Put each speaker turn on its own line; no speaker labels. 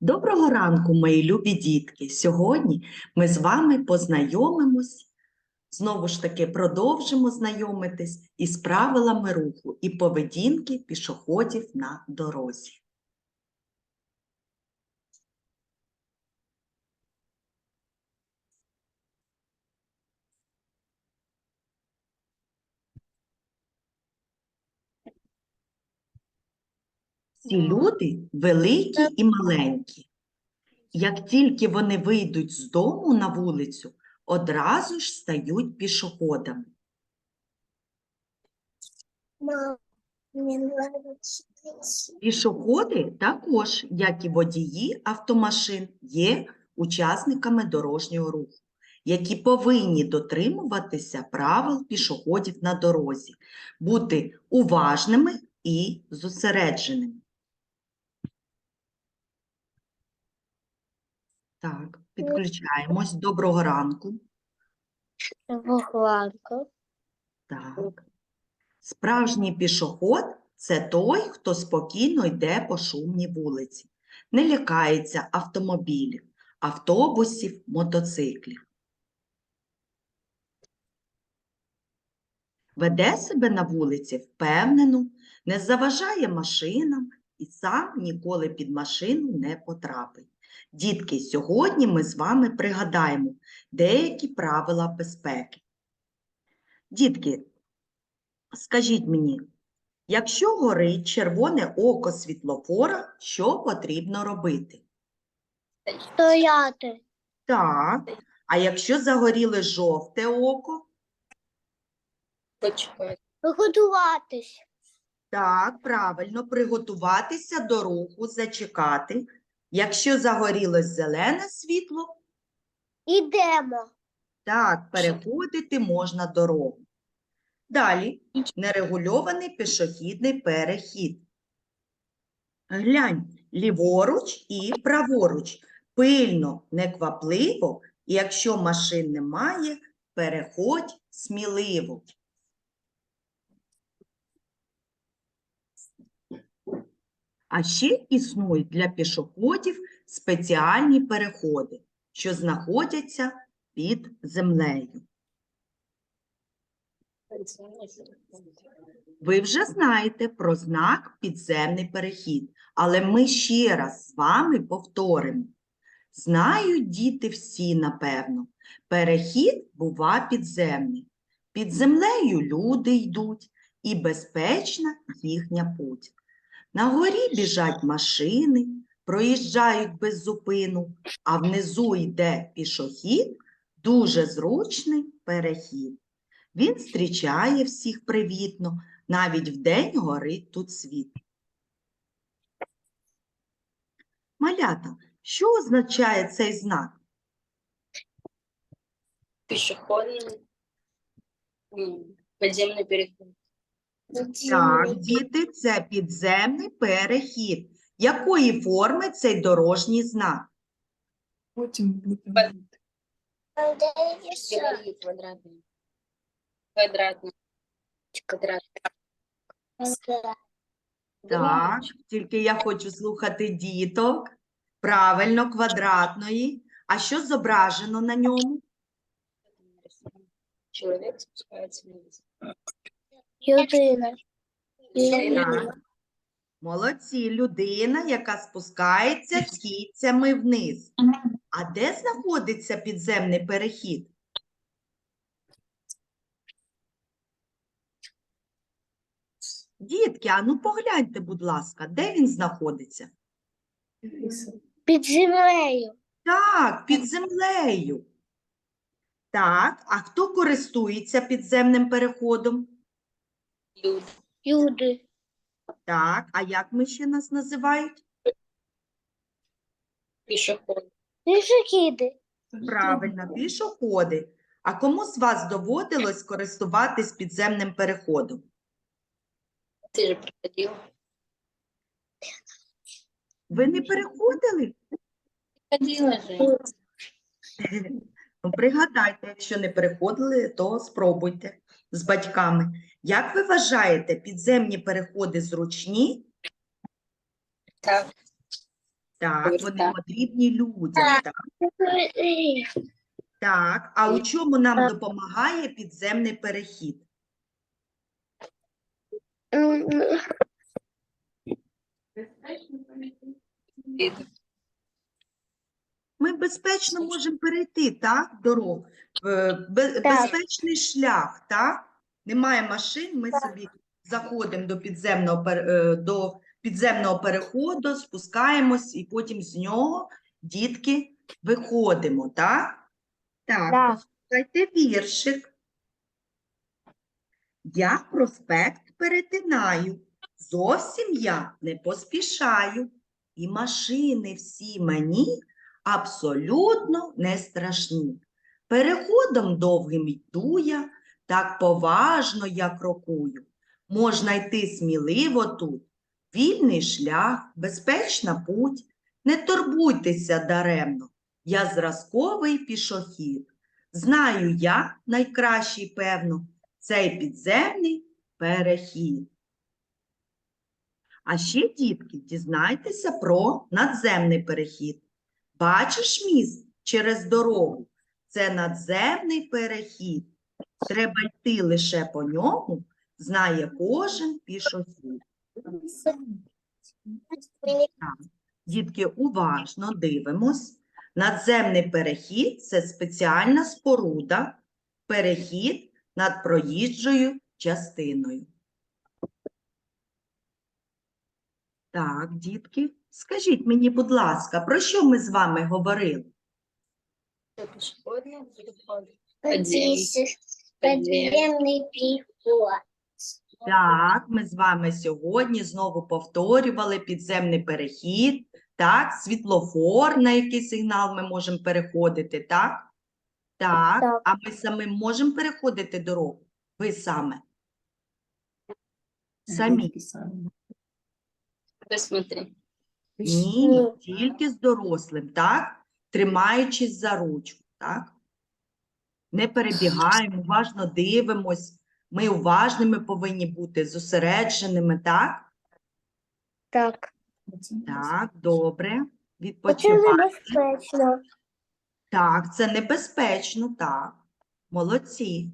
Доброго ранку, мої любі дітки! Сьогодні ми з вами познайомимось, знову ж таки продовжимо знайомитись із правилами руху і поведінки пішоходів на дорозі. Ці люди великі і маленькі. Як тільки вони вийдуть з дому на вулицю, одразу ж стають пішоходами. Пішоходи також, як і водії автомашин, є учасниками дорожнього руху, які повинні дотримуватися правил пішоходів на дорозі, бути уважними і зосередженими. Так, підключаємось. Доброго ранку.
Бухланка.
Так. Справжній пішоход це той, хто спокійно йде по шумній вулиці, не лякається автомобілів, автобусів, мотоциклів. Веде себе на вулиці впевнено, не заважає машинам і сам ніколи під машину не потрапить. Дітки, сьогодні ми з вами пригадаємо деякі правила безпеки. Дітки, Скажіть мені, якщо горить червоне око світлофора, що потрібно робити?
Стояти.
Так. А якщо загоріле жовте око?
Приготуватись.
Так, правильно, приготуватися до руху, зачекати. Якщо загорілось зелене світло,
Ідемо.
так, переходити можна дорогу. Далі нерегульований пішохідний перехід. Глянь, ліворуч і праворуч. Пильно, неквапливо, і якщо машин немає, переходь сміливо. А ще існують для пішоходів спеціальні переходи, що знаходяться під землею. Ви вже знаєте про знак підземний перехід, але ми ще раз з вами повторимо. Знають діти всі, напевно, перехід бува підземний. Під землею люди йдуть, і безпечна їхня путь. На горі біжать машини, проїжджають без зупину, а внизу йде пішохід, дуже зручний перехід. Він зустрічає всіх привітно, навіть вдень горить тут світ. Малята, що означає цей знак?
Пішохідний м, підземний перехід.
Так, діти, це підземний перехід. Якої форми цей дорожній знак?
Потім.
Квадратний. Квадратний. Квадратний.
Так, тільки я хочу слухати діток. Правильно, квадратної. А що зображено на ньому?
Чоловік спускається вниз.
Людина.
Так. Молодці, людина, яка спускається східцями вниз. А де знаходиться підземний перехід? Дітки, а ну погляньте, будь ласка, де він знаходиться?
Під землею.
Так, під землею. Так, а хто користується підземним переходом?
Люди.
Люди.
Так, а як ми ще нас називають?
Пішохід.
Пішохіди.
Правильно, пішоходи. А кому з вас доводилось користуватись підземним переходом?
Ти ж приходив.
Ви не переходили?
Ходила же.
Ну, пригадайте, якщо не переходили, то спробуйте з батьками. Як ви вважаєте, підземні переходи зручні?
Так.
Так, вони потрібні людям. Так, так. А у чому нам допомагає підземний перехід? Ми безпечно можемо перейти, так, дорогу. Безпечний шлях, так? Немає машин, ми собі заходимо до підземного, е, до підземного переходу, спускаємось і потім з нього, дітки, виходимо, так? Так,
Да.
послухайте віршик. Я проспект перетинаю, зовсім я не поспішаю, і машини всі мені абсолютно не страшні. Переходом довгим йду я, так поважно я крокую. Можна йти сміливо тут, вільний шлях, безпечна путь. Не турбуйтеся даремно, я зразковий пішохід. Знаю я найкращий, певно, цей підземний перехід. А ще, дітки, дізнайтеся про надземний перехід. Бачиш міст через дорогу? Це надземний перехід. Треба йти лише по ньому, знає кожен пішохід. Дітки, уважно дивимось. Надземний перехід це спеціальна споруда, перехід над проїжджою частиною. Так, дітки, скажіть мені, будь ласка, про що ми з вами говорили?
Це пішохідний переход.
подземный- Подземный переход.
Так, ми з вами сьогодні знову повторювали підземний перехід, так, світлофор, на який сигнал ми можемо переходити, так? Так,
Так.
а ми самі можемо переходити дорогу? Ви саме? Самі?
Посмотри.
Ні,
Ні.
тільки з дорослим, так? Тримаючись за ручку, так? Не перебігаємо, уважно дивимось. Ми уважними повинні бути, зосередженими, так?
Так.
Так, добре.
Це небезпечно.
Так, це небезпечно, так. Молодці.